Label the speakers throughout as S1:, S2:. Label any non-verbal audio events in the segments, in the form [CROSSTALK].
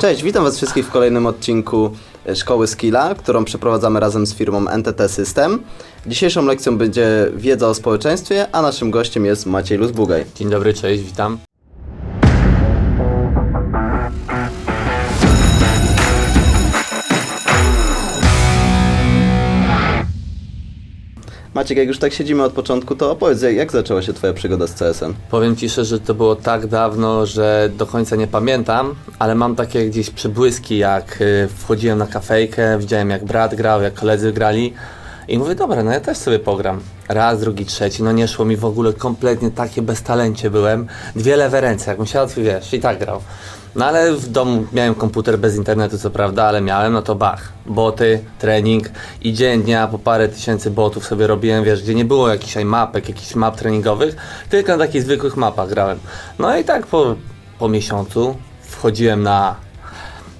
S1: Cześć, witam Was wszystkich w kolejnym odcinku e, Szkoły Skilla, którą przeprowadzamy razem z firmą NTT System. Dzisiejszą lekcją będzie wiedza o społeczeństwie, a naszym gościem jest Maciej Luzbugaj.
S2: Dzień dobry, cześć, witam.
S1: Maciek, jak już tak siedzimy od początku, to opowiedz, jak- jak zaczęła się Twoja przygoda z CS-em?
S2: Powiem Ci szczerze, że to było tak dawno, że do końca nie pamiętam, ale mam takie gdzieś przebłyski, jak y, wchodziłem na kafejkę, widziałem jak brat grał, jak koledzy grali i mówię, dobra, no ja też sobie pogram. Raz, drugi, trzeci, no nie szło mi w ogóle kompletnie, takie beztalencie byłem. Dwie lewe ręce, jakbym siadł, wiesz, i tak grał. No ale w domu miałem komputer bez internetu, co prawda, ale miałem, no to bach. Boty, trening i dzień dnia po parę tysięcy botów sobie robiłem, wiesz, gdzie nie było jakichś mapek, jakichś map treningowych, tylko na takich zwykłych mapach grałem. No i tak po, po miesiącu wchodziłem na,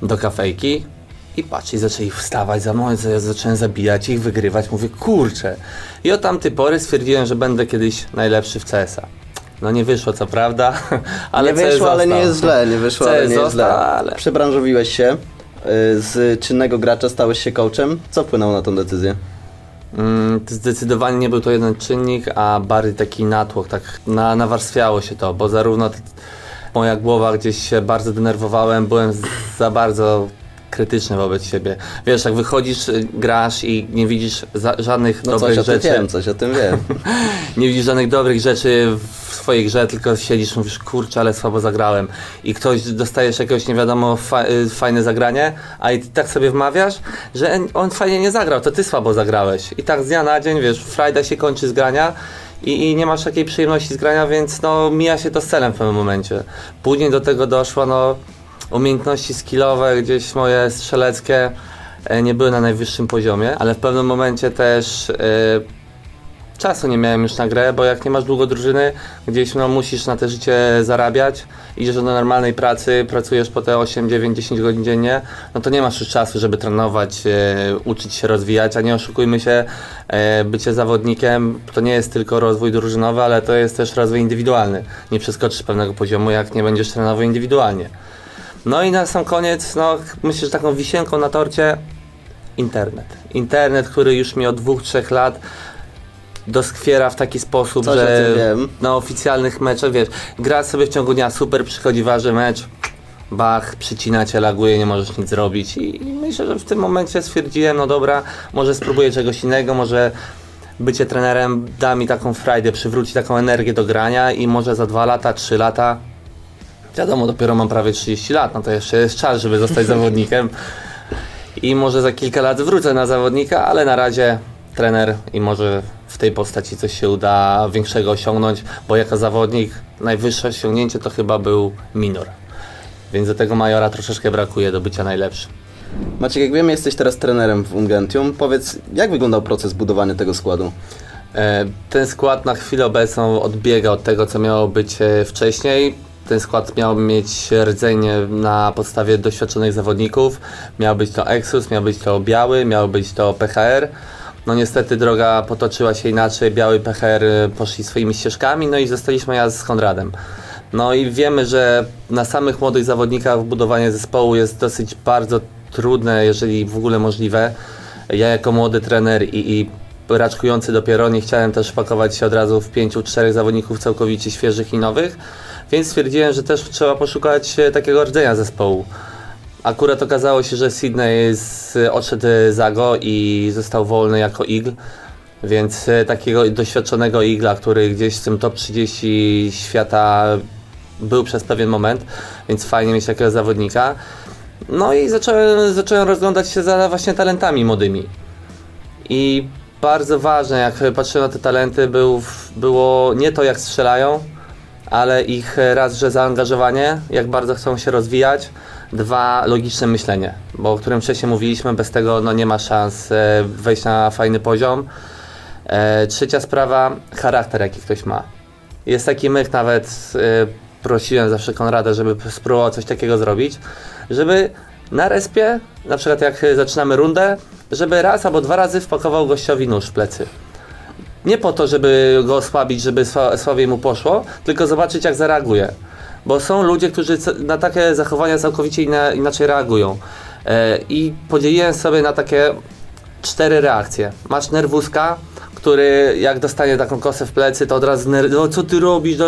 S2: do kafejki i patrz, i zaczęli wstawać za mną, ja zacząłem zabijać ich, wygrywać, mówię, kurczę. I od tamtej pory stwierdziłem, że będę kiedyś najlepszy w CS-a. No nie wyszło, co prawda, [LAUGHS] ale
S1: nie wyszło, ale nie jest źle, nie wyszło, ale nie jest źle.
S2: ale-
S1: Przebranżowiłeś się, y, z czynnego gracza stałeś się coachem. Co wpłynęło na tą decyzję?
S2: Mm, Zdecydowanie nie był to jeden czynnik, a bardziej taki natłok, tak na, nawarstwiało się to, bo zarówno moja głowa gdzieś się bardzo denerwowałem, byłem za bardzo krytyczny wobec siebie. Wiesz, jak wychodzisz, y, grasz i nie widzisz żadnych
S1: No coś
S2: dobrych
S1: tym
S2: rzeczy,
S1: wiem, coś o tym wiem. [LAUGHS]
S2: nie widzisz żadnych dobrych rzeczy w swojej grze, tylko siedzisz, mówisz, kurczę, ale słabo zagrałem. I ktoś dostajesz jakiegoś nie wiadomo fa- y, fajne zagranie, a i ty tak sobie wmawiasz, że on fajnie nie zagrał, to ty słabo zagrałeś. I tak z dnia na dzień, wiesz, frajda się kończy z grania i, i nie masz takiej przyjemności z grania, więc no mija się to z celem w pewnym momencie. Później do tego doszło, no umiejętności skillowe, gdzieś moje strzeleckie e, nie były na najwyższym poziomie, ale w pewnym momencie też e, czasu nie miałem już na grę, bo jak nie masz długo drużyny, gdzieś no, musisz na te życie zarabiać, idziesz do normalnej pracy, pracujesz po te 8, 9, 10 godzin dziennie, no to nie masz już czasu, żeby trenować, e, uczyć się rozwijać, a nie oszukujmy się, e, bycie zawodnikiem to nie jest tylko rozwój drużynowy, ale to jest też rozwój indywidualny. Nie przeskoczysz pewnego poziomu, jak nie będziesz trenował indywidualnie. No i na sam koniec, no myślę, że taką wisienką na torcie internet. Internet, który już mi od dwóch, trzech lat doskwiera w taki sposób,
S1: Coś
S2: że na oficjalnych meczach, wiesz, gra sobie w ciągu dnia super, przychodzi ważny mecz, bach, przycina cię, laguje, nie możesz nic zrobić i, i myślę, że w tym momencie stwierdziłem, no dobra, może spróbuję czegoś innego, może bycie trenerem da mi taką frajdę, przywróci taką energię do grania i może za dwa lata, trzy lata Wiadomo, dopiero mam prawie 30 lat, no to jeszcze jest czas, żeby zostać [LAUGHS] zawodnikiem. I może za kilka lat wrócę na zawodnika, ale na razie trener i może w tej postaci coś się uda większego osiągnąć, bo jako zawodnik najwyższe osiągnięcie to chyba był minor. Więc do tego majora troszeczkę brakuje do bycia najlepszym.
S1: Maciek, jak wiemy, jesteś teraz trenerem w Ungentium. Powiedz, jak wyglądał proces budowania tego składu?
S2: E, Ten skład na chwilę obecną odbiega od tego, co miało być e, wcześniej. Ten skład miał mieć rdzenie na podstawie doświadczonych zawodników. Miał być to Exus, miał być to Biały, miał być to PHR. No niestety droga potoczyła się inaczej, Biały PHR e, poszli swoimi ścieżkami, no i zostaliśmy ja z Konradem. No i wiemy, że na samych młodych zawodnikach budowanie zespołu jest dosyć bardzo trudne, jeżeli w ogóle możliwe. Ja jako młody trener i, i raczkujący dopiero nie chciałem też pakować się od razu w pięciu, czterech zawodników całkowicie świeżych i nowych, więc stwierdziłem, że też trzeba poszukać e, takiego rdzenia zespołu. Akurat okazało się, że Sydney odszedł za go i został wolny jako Eagle, więc e, takiego doświadczonego Igla, który gdzieś w tym top 30 świata był przez pewien moment, więc fajnie mieć takiego zawodnika. No i zacząłem, zacząłem rozglądać się za właśnie talentami młodymi. I bardzo ważne, jak patrzyłem na te talenty, był, było nie to jak strzelają, ale ich raz, że zaangażowanie, jak bardzo chcą się rozwijać, dwa, logiczne myślenie, bo o którym wcześniej mówiliśmy, bez tego no, nie ma szans e, wejść na fajny poziom. E, trzecia sprawa, charakter jaki ktoś ma. Jest taki myk, nawet e, prosiłem zawsze Konrada, żeby spróbował coś takiego zrobić, żeby na respie, na przykład jak zaczynamy rundę, żeby raz albo dwa razy wpakował gościowi nóż w plecy. Nie po to, żeby go osłabić, żeby sła- słabiej mu poszło, tylko zobaczyć jak zareaguje. Bo są ludzie, którzy na takie zachowania całkowicie inaczej reagują. E, I podzieliłem sobie na takie cztery reakcje. Masz nerwuska, który jak dostanie taką kosę w plecy, to od razu no co ty robisz, no,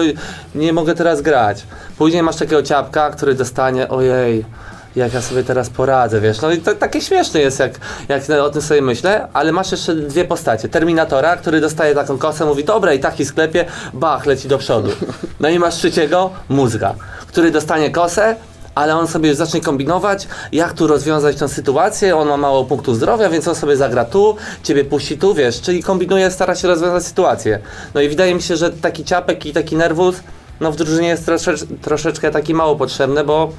S2: nie mogę teraz grać. Później masz takiego ciapka, który dostanie, ojej, jak ja sobie teraz poradzę, wiesz, no i to takie śmieszne jest, jak, jak o tym sobie myślę, ale masz jeszcze dwie postacie. Terminatora, który dostaje taką kosę, mówi, dobra i taki sklepie, bach, leci do przodu. No i masz trzeciego, mózga, który dostanie kosę, ale on sobie zacznie kombinować, jak tu rozwiązać tę sytuację, on ma mało punktów zdrowia, więc on sobie zagra tu, ciebie puści tu, wiesz, czyli kombinuje, stara się rozwiązać sytuację. No i wydaje mi się, że taki ciapek i taki nerwus, no w drużynie jest trosze, troszeczkę taki mało potrzebny, bo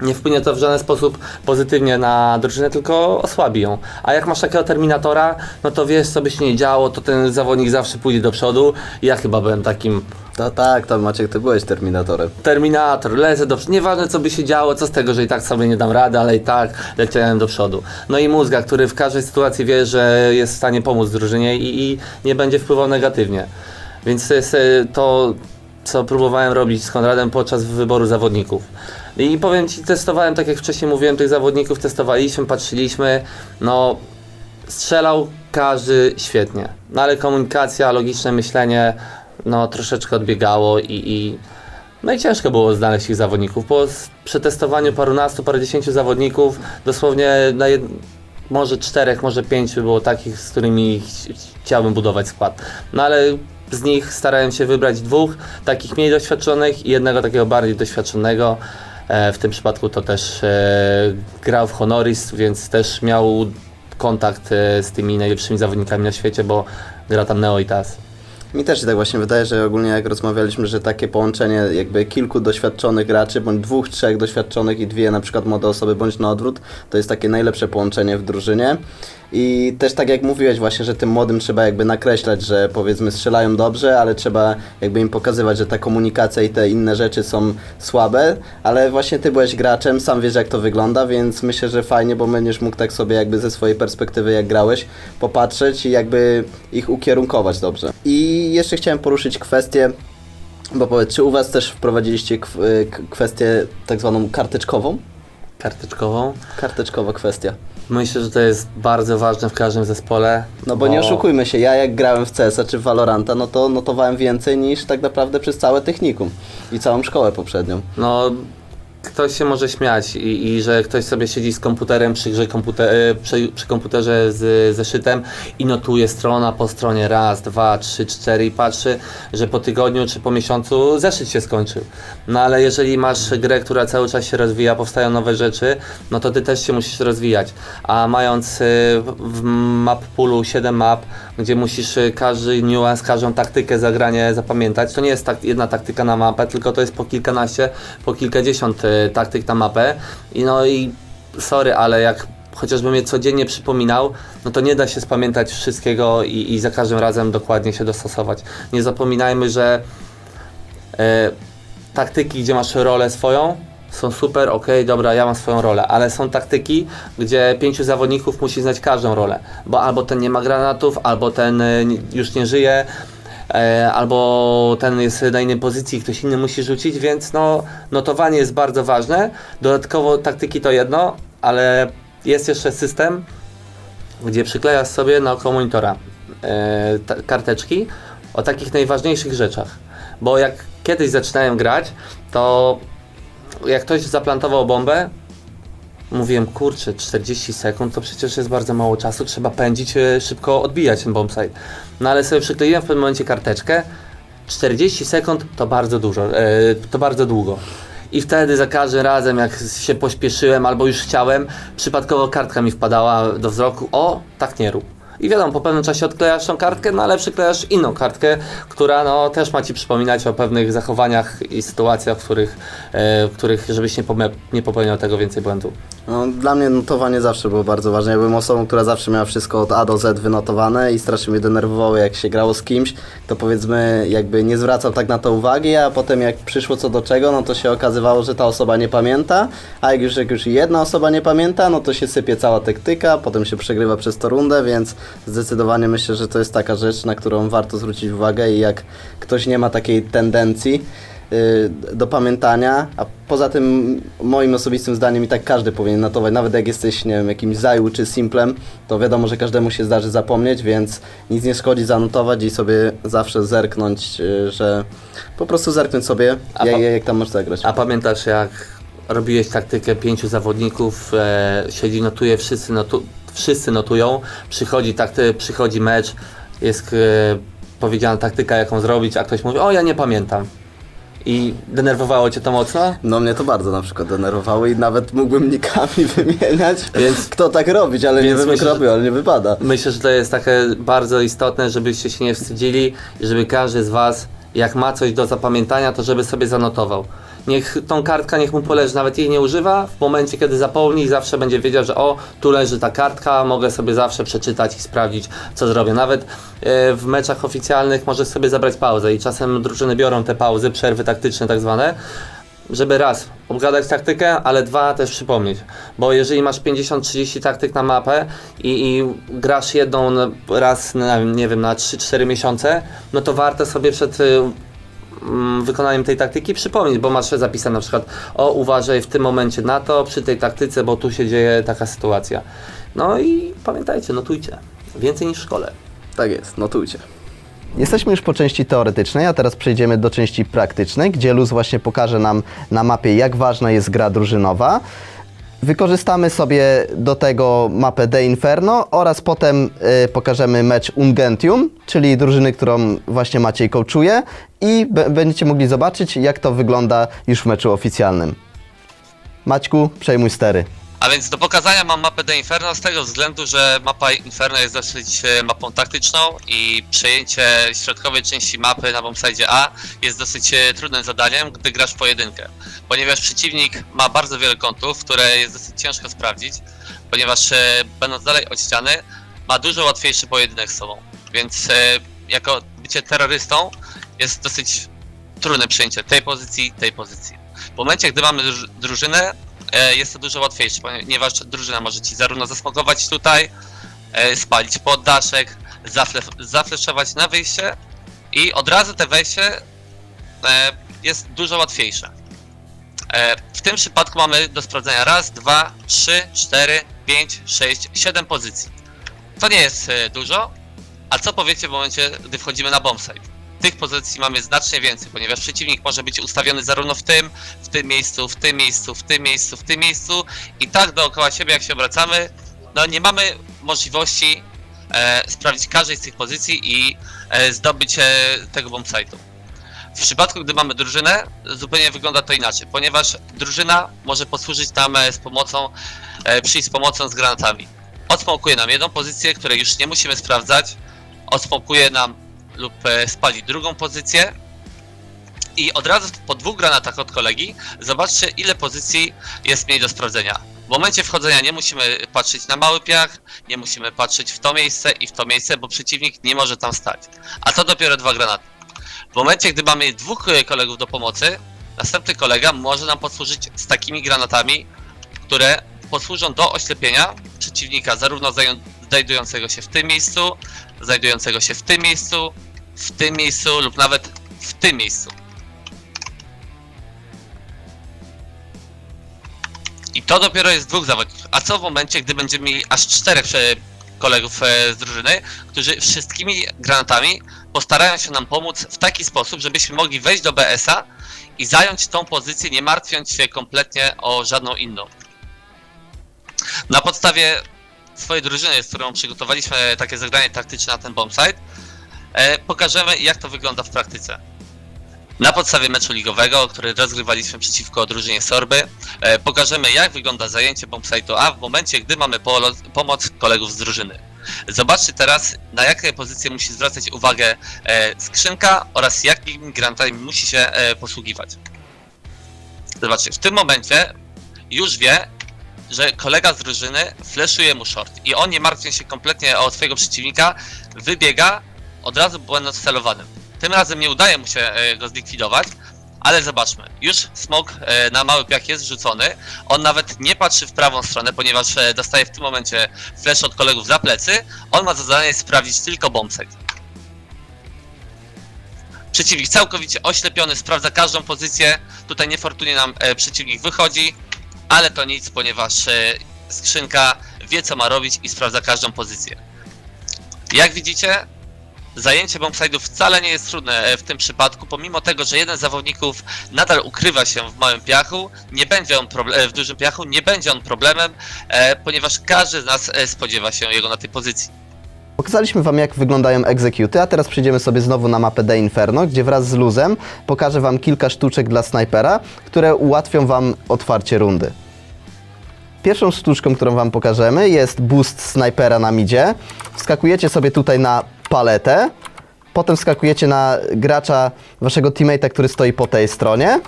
S2: nie wpłynie to w żaden sposób pozytywnie na drużynę, tylko osłabi ją. A jak masz takiego terminatora, no to wiesz, co by się nie działo, to ten zawodnik zawsze pójdzie do przodu. Ja chyba byłem takim
S1: To tak, to Maciek, ty byłeś Terminatorem.
S2: Terminator, lecę do przodu. Nieważne co by się działo, co z tego, że i tak sobie nie dam rady, ale i tak leciałem do przodu. No i mózga, który w każdej sytuacji wie, że jest w stanie pomóc drużynie i, i nie będzie wpływał negatywnie. Więc to jest e, to, co próbowałem robić z Konradem podczas wyboru zawodników. I powiem Ci, testowałem, tak jak wcześniej mówiłem, tych zawodników testowaliśmy, patrzyliśmy, no strzelał każdy świetnie, no ale komunikacja, logiczne myślenie, no troszeczkę odbiegało i, i no i ciężko było znaleźć ich zawodników. Po przetestowaniu parunastu, parudziesięciu zawodników, dosłownie na jed... może czterech, może pięciu było takich, z którymi ch- chciałbym budować skład. No ale z nich starałem się wybrać dwóch, takich mniej doświadczonych i jednego takiego bardziej doświadczonego. E, w tym przypadku to też e, grał w Honoris, więc też miał kontakt e, z tymi najlepszymi zawodnikami na świecie, bo gra tam Neo i Taz.
S1: Mi też się tak właśnie wydaje, że ogólnie jak rozmawialiśmy, że takie połączenie jakby kilku doświadczonych graczy, bądź dwóch, trzech doświadczonych i dwie na przykład młode osoby, bądź na odwrót, to jest takie najlepsze połączenie w drużynie. I też tak jak mówiłeś właśnie, że tym młodym trzeba jakby nakreślać, że powiedzmy strzelają dobrze, ale trzeba jakby im pokazywać, że ta komunikacja i te inne rzeczy są słabe, ale właśnie ty byłeś graczem, sam wiesz jak to wygląda, więc myślę, że fajnie, bo będziesz mógł tak sobie jakby ze swojej perspektywy jak grałeś popatrzeć i jakby ich ukierunkować dobrze. I jeszcze chciałem poruszyć kwestię, bo powiedz, czy u was też wprowadziliście kwestię tak zwaną karteczkową?
S2: Karteczkową.
S1: Karteczkowa kwestia.
S2: Myślę, że to jest bardzo ważne w każdym zespole.
S1: No bo nie oszukujmy się, ja jak grałem w CS-a czy w Valoranta, no to notowałem więcej niż tak naprawdę przez całe technikum i całą szkołę poprzednią.
S2: No, ktoś się może śmiać i, i że ktoś sobie siedzi z komputerem przy, grze komputer, e, przy, przy komputerze z zeszytem i notuje strona po stronie raz, dwa, trzy, cztery i patrzy, że po tygodniu czy po miesiącu zeszyt się skończył. No ale jeżeli masz grę, która cały czas się rozwija, powstają nowe rzeczy, no to ty też się musisz rozwijać. A mając e, w- map poolu 7 map, gdzie musisz e, każdy niuans, każdą taktykę zagranie zapamiętać, to nie jest tak jedna taktyka na mapę, tylko to jest po kilkanaście, po kilkadziesiąt taktyk na mapę. I no i sorry, ale jak chociażbym je codziennie przypominał, no to nie da się spamiętać wszystkiego i, i za każdym razem dokładnie się dostosować. Nie zapominajmy, że e, taktyki, gdzie masz rolę swoją, są super, okej, dobra, ja mam swoją rolę, ale są taktyki, gdzie pięciu zawodników musi znać każdą rolę, bo albo ten nie ma granatów, albo ten nie- już nie żyje, albo ten jest na innej pozycji, ktoś inny musi rzucić, więc no, notowanie jest bardzo ważne. Dodatkowo taktyki to jedno, ale jest jeszcze system, gdzie przyklejasz sobie naokoło monitora e, karteczki o takich najważniejszych rzeczach. Bo jak kiedyś zaczynałem grać, to jak ktoś zaplantował bombę, mówiłem, kurczę, 40 sekund to przecież jest bardzo mało czasu, trzeba pędzić, e, szybko odbijać ten bombsite. No ale sobie przykleiłem w pewnym momencie karteczkę, 40 sekund to bardzo dużo, e, to bardzo długo. I wtedy za każdym razem, jak się pośpieszyłem albo już chciałem, przypadkowo kartka mi wpadała do wzroku, o, tak nie rób. I wiadomo, po pewnym czasie odklejasz tą kartkę, no ale przyklejasz inną kartkę, która no, też ma Ci przypominać o pewnych zachowaniach i sytuacjach, w których, e, w których żebyś nie, nie popełniał tego więcej błędu.
S1: No, dla mnie notowanie zawsze było bardzo ważne. Ja byłem osobą, która zawsze miała wszystko od A do Z wynotowane i strasznie mnie denerwowało, jak się grało z kimś, to powiedzmy jakby nie zwracał tak na to uwagi, a potem jak przyszło co do czego, no to się okazywało, że ta osoba nie pamięta, a jak już, jak już jedna osoba nie pamięta, no to się sypie cała taktyka, potem się przegrywa przez to rundę, więc zdecydowanie myślę, że to jest taka rzecz, na którą warto zwrócić uwagę i jak ktoś nie ma takiej tendencji, y, do pamiętania, a poza tym moim osobistym zdaniem i tak każdy powinien notować, nawet jak jesteś, nie wiem, jakimś zaju czy simplem, to wiadomo, że każdemu się zdarzy zapomnieć, więc nic nie szkodzi zanotować i sobie zawsze zerknąć, y, że po prostu zerknąć sobie,
S3: A
S1: jak, jak tam możesz zagrać.
S3: A pamiętasz jak robiłeś taktykę pięciu zawodników, e, siedzi, notuje, wszyscy, notu, wszyscy notują, przychodzi, takty, przychodzi mecz, jest e, powiedziana taktyka jaką zrobić, a ktoś mówi, o ja nie pamiętam. I denerwowało cię to mocno?
S1: No mnie to bardzo na przykład denerwowało i nawet mógłbym nikami [LAUGHS] wymieniać,
S3: Więc-
S1: kto tak robić, ale nie wiem
S3: myślę,
S1: robił, ale nie wypada.
S3: Myślę, że to jest takie bardzo istotne, żebyście się nie wstydzili i żeby każdy z Was, jak ma coś do zapamiętania, to żeby sobie zanotował. Niech tą kartkę, niech mu poleży, nawet jej nie używa, w momencie kiedy zapomni zawsze będzie wiedział, że o, tu leży ta kartka, mogę sobie zawsze przeczytać i sprawdzić, co zrobię. Nawet e, w meczach oficjalnych możesz sobie zabrać pauzę i czasem drużyny biorą te pauzy, przerwy taktyczne tak zwane, żeby raz obgadać taktykę, ale dwa też przypomnieć. Bo jeżeli masz 50-30 taktyk na mapę i, i grasz jedną raz, na, nie wiem, na 3-4 miesiące, no to warto sobie przed mm, wykonaniem tej taktyki przypomnieć, bo masz zapisane na przykład o uważaj w tym momencie na to, przy tej taktyce, bo tu się dzieje taka sytuacja. No i pamiętajcie, notujcie. Więcej niż w szkole.
S1: Tak jest, notujcie. Jesteśmy już po części teoretycznej, a teraz przejdziemy do części praktycznej, gdzie Luz właśnie pokaże nam na mapie, jak ważna jest gra drużynowa. Wykorzystamy sobie do tego mapę De Inferno oraz potem y, pokażemy mecz Ungentium, czyli drużyny, którą właśnie Maciej coachuje i będziecie mogli zobaczyć, jak to wygląda już w meczu oficjalnym. Maćku, przejmuj stery.
S2: A więc do pokazania mam mapę The Inferno z tego względu, że mapa Inferno jest dosyć e, mapą taktyczną i przejęcie środkowej części mapy na bombsite A jest dosyć e, trudnym zadaniem, gdy grasz pojedynkę. Ponieważ przeciwnik ma bardzo wiele kątów, które jest dosyć ciężko sprawdzić, ponieważ e, będąc dalej od ściany ma dużo łatwiejszy pojedynek z sobą. Więc e, jako bycie terrorystą jest dosyć trudne przejęcie tej pozycji, tej pozycji. W momencie, gdy mamy druż- drużynę, e, jest to dużo łatwiejsze, ponieważ drużyna może ci zarówno zasmogować tutaj, spalić poddaszek, zafle- zafleszować na wyjście i od razu te wejście jest dużo łatwiejsze. E, w tym przypadku mamy do sprawdzenia raz, dwa, trzy, cztery, pięć, sześć, siedem pozycji. To nie jest e, dużo, a co powiecie w momencie, gdy wchodzimy na bombsite? Tych pozycji mamy znacznie więcej, ponieważ przeciwnik może być ustawiony zarówno w tym, w tym miejscu, w tym miejscu, w tym miejscu, w tym miejscu i tak dookoła siebie jak się obracamy, no nie mamy możliwości e, sprawdzić każdej z tych pozycji i e, zdobyć e, tego bombsite'u. W przypadku, gdy mamy drużynę, zupełnie wygląda to inaczej, ponieważ drużyna może posłużyć nam e, z pomocą, e, przyjść z pomocą z granatami. Odsmokuje nam jedną pozycję, której już nie musimy sprawdzać, odsmokuje nam lub e, spali drugą pozycję, i od razu po dwóch granatach od kolegi zobaczcie ile pozycji jest mniej do sprawdzenia. W momencie wchodzenia nie musimy patrzeć na mały piach, nie musimy patrzeć w to miejsce i w to miejsce, bo przeciwnik nie może tam stać. A to dopiero dwa granaty. W momencie, gdy mamy dwóch e, kolegów do pomocy, następny kolega może nam posłużyć z takimi granatami, które posłużą do oślepienia przeciwnika, zarówno znajdującego się w tym miejscu, znajdującego się w tym miejscu, w tym miejscu lub nawet w tym miejscu. I to dopiero jest dwóch zawodników. A co w momencie, gdy będziemy mieli aż czterech e, kolegów e, z drużyny, którzy wszystkimi granatami postarają się nam pomóc w taki sposób, żebyśmy mogli wejść do BS-a i zająć tą pozycję, nie martwiąc się kompletnie o żadną inną. Na podstawie swojej drużyny, z którą przygotowaliśmy takie zagranie taktyczne na ten bombsite, e, pokażemy jak to wygląda w praktyce. Na podstawie meczu ligowego, który rozgrywaliśmy przeciwko drużynie Sorby, e, pokażemy jak wygląda zajęcie bombsite'u A w momencie, gdy mamy pomoc kolegów z drużyny. Zobaczcie teraz, na jakie pozycje musi zwracać uwagę e, skrzynka oraz jakimi grantami musi się e, posługiwać. Zobaczcie, w tym momencie już wie, że kolega z drużyny fleszuje mu short i on nie martwiąc się kompletnie o swojego przeciwnika, wybiega od razu będąc celowanym. Tym razem nie udaje mu się e, go zlikwidować, ale zobaczmy, już smok e, na mały piach jest rzucony. On nawet nie patrzy w prawą stronę, ponieważ e, dostaje w tym momencie flash od kolegów za plecy. On ma za zadanie sprawdzić tylko bombsite. Przeciwnik całkowicie oślepiony, sprawdza każdą pozycję. Tutaj niefortunnie nam e, przeciwnik wychodzi, ale to nic, ponieważ skrzynka wie co ma robić i sprawdza każdą pozycję. Jak widzicie, zajęcie bombside'ów wcale nie jest trudne e, w tym przypadku, pomimo tego, że jeden z zawodników nadal ukrywa się w małym piachu, nie będzie on e, w dużym piachu, nie będzie on problemem, e, ponieważ każdy z nas spodziewa się jego na tej pozycji.
S1: Pokazaliśmy Wam, jak wyglądają egzekuty, a teraz przejdziemy sobie znowu na mapę The Inferno, gdzie wraz z luzem pokażę Wam kilka sztuczek dla snajpera, które ułatwią Wam otwarcie rundy. Pierwszą sztuczką, którą Wam pokażemy jest boost snajpera na midzie. Wskakujecie sobie tutaj na paletę, potem wskakujecie na gracza, Waszego teammate'a, który stoi po tej stronie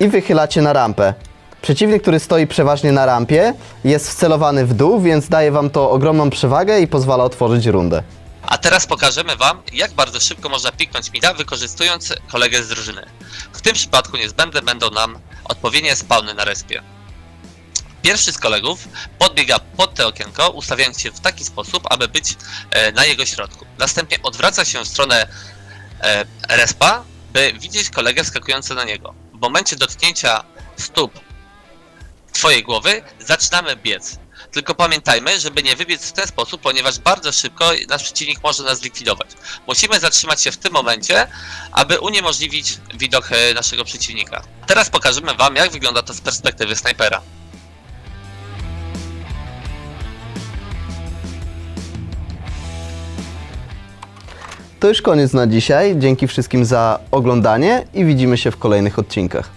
S1: i wychylacie na rampę. Przeciwnik, który stoi przeważnie na rampie, jest wcelowany w dół, więc daje Wam to ogromną przewagę i pozwala otworzyć rundę.
S2: A teraz pokażemy Wam, jak bardzo szybko można piknąć mida, wykorzystując kolegę z drużyny. W tym przypadku niezbędne będą nam odpowiednie spawny na respie. Pierwszy z kolegów podbiega pod te okienko, ustawiając się w taki sposób, aby być e, na jego środku. Następnie odwraca się w stronę e, respa, by widzieć kolegę skakujący na niego. W momencie dotknięcia stóp Twojej głowy zaczynamy biec. Tylko pamiętajmy, żeby nie wybiec w ten sposób, ponieważ bardzo szybko nasz przeciwnik może nas zlikwidować. Musimy zatrzymać się w tym momencie, aby uniemożliwić widok e, naszego przeciwnika. Teraz pokażemy Wam, jak wygląda to z perspektywy snajpera.
S1: To już koniec na dzisiaj. Dzięki wszystkim za oglądanie i widzimy się w kolejnych odcinkach.